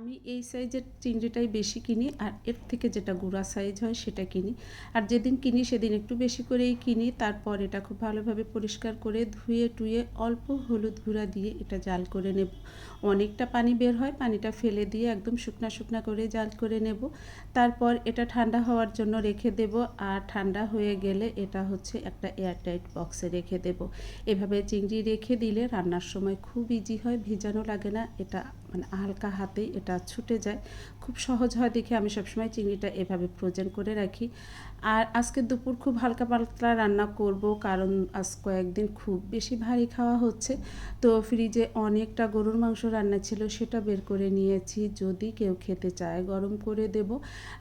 আমি এই সাইজের চিংড়িটাই বেশি কিনি আর এর থেকে যেটা গুঁড়া সাইজ হয় সেটা কিনি। আর যেদিন কিনি সেদিন একটু বেশি করেই কিনি, তারপর এটা খুব ভালোভাবে পরিষ্কার করে ধুয়ে টুয়ে অল্প হলুদ গুঁড়া দিয়ে এটা জাল করে নেব। অনেকটা পানি বের হয়, পানিটা ফেলে দিয়ে একদম শুকনা শুকনা করে জাল করে নেব। তারপর এটা ঠান্ডা হওয়ার জন্য রেখে দেব আর ঠান্ডা হয়ে গেলে এটা হচ্ছে একটা এয়ারটাইট বক্সে রেখে দেব। এভাবে চিংড়ি রেখে দিলে রান্নার সময় খুব ইজি হয়, ভিজানো লাগে না, এটা মানে হালকা হাতেই এটা ছুটে যায়। খুব সহজ হয় দেখে আমি সবসময় চিংড়িটা এভাবে ফ্রোজেন করে রাখি। আর আজকে দুপুর খুব হালকা পাতলা রান্না করব কারণ আজ কয়েকদিন খুব বেশি ভারী খাওয়া হচ্ছে। তো ফ্রিজে অনেকটা গরুর মাংস রান্না ছিল সেটা বের করে নিয়েছি। যদি কেউ খেতে চায় গরম করে দেব।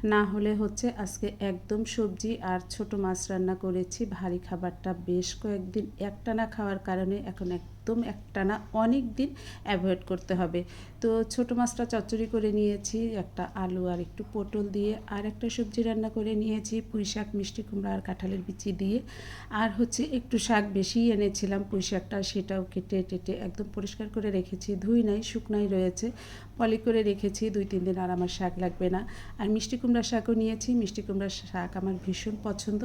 না হলে হচ্ছে আজকে একদম সবজি আর ছোট মাছ রান্না করেছি। ভারী খাবারটা বেশ কয়েকদিন একটানা খাওয়ার কারণে এখন একদম একটানা অনেক দিন অ্যাভয়েড করতে হবে। তো ছোট মাছটা চচ্চড়ি করে নিয়েছি, একটা আলু আর একটু পটল দিয়ে, আর একটা সবজি রান্না করে নিয়েছি, পুঁই শাক, মিষ্টি কুমড়া আর কাঁঠালের বিচি দিয়ে। আর হচ্ছে একটু শাক বেশি এনেছিলাম পুঁই শাকটা, সেটাও কেটে টেটে একদম পরিষ্কার করে রেখেছি। ধুই নাই, শুকনাই রয়েছে, পলি করে রেখেছি, দুই তিন দিন আর আমার শাক লাগবে না। আর মিষ্টি কুমড়ার শাকও নিয়েছি, মিষ্টি কুমড়ার শাক আমার ভীষণ পছন্দ।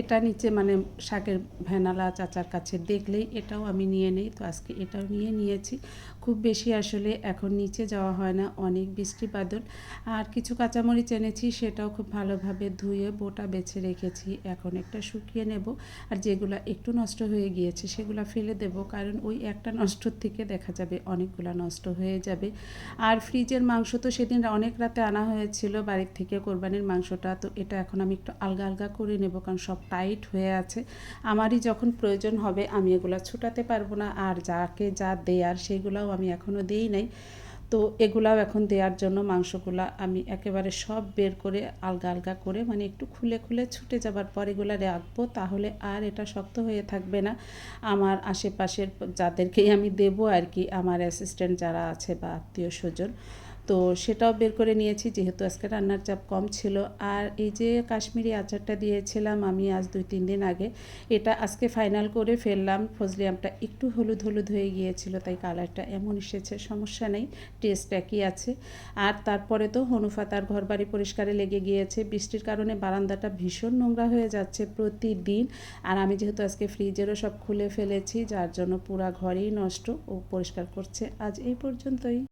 এটা নিচে মানে শাকের ভ্যানালা চাচার কাছে দেখলেই এটাও আমি নিয়ে নেই, তো আজকে এটাও নিয়ে নিয়েছি। খুব বেশি আসলে এখন নিচে যাওয়া হয় না, অনেক বৃষ্টি বাদল। আর কিছু কাঁচামরিচ এনেছি, সেটাও খুব ভালোভাবে ধুয়ে বোটা বেছে রেখেছি। এখন একটা শুকিয়ে নেব, আর যেগুলো একটু নষ্ট হয়ে গিয়েছে সেগুলো ফেলে দেব, কারণ ওই একটা নষ্টর থেকে দেখা যাবে অনেকগুলো নষ্ট হয়ে যাবে। আর ফ্রিজের মাংস তো সেদিন অনেক রাতে আনা হয়েছিল, বাড়ির থেকে কোরবানির মাংসটা, তো এটা এখন আমি একটু আলগা আলগা করে নেব, কারণ সব টাইট হয়ে আছে। আমারই যখন প্রয়োজন হবে, আমি এগুলো ছুটাতে পারব না, আর যাকে যা দেয়ার সেগুলাও আমি এখনও দিই নাই। তো এগুলাও এখন দেওয়ার জন্য মাংসগুলা আমি একেবারে সব বের করে আলগা আলগা করে মানে একটু খুলে খুলে ছুটে যাবার পর এগুলা রাখব তাহলে আর এটা শক্ত হয়ে থাকবে না। আমার আশেপাশের যাদেরকেই আমি দেব আর কি, আমার অ্যাসিস্ট্যান্ট যারা আছে বা আত্মীয় স্বজন তো সেটাও বের করে নিয়েছি, যেহেতু আজকে রান্নার চাপ কম ছিল। আর এই যে কাশ্মীরি আচারটা দিয়েছিলাম আমি আজ দুই, তিন দিন আগে, এটা আজকে ফাইনাল করে ফেললাম। ফজলি আমটা একটু হলুদ হলুদ হয়ে গিয়েছিল, তাই কালারটা এমন এসেছে, সমস্যা নেই টেস্ট একই আছে। আর তারপরে তো হনুফা তার ঘর বাড়ি পরিষ্কারে লেগে গিয়েছে, বৃষ্টির কারণে বারান্দাটা ভীষণ নোংরা হয়ে যাচ্ছে প্রতিদিন। আর আমি যেহেতু আজকে ফ্রিজেরও সব খুলে ফেলেছি, যার জন্য পুরা ঘরেই নষ্ট ও পরিষ্কার করছে, আজ এই পর্যন্তই।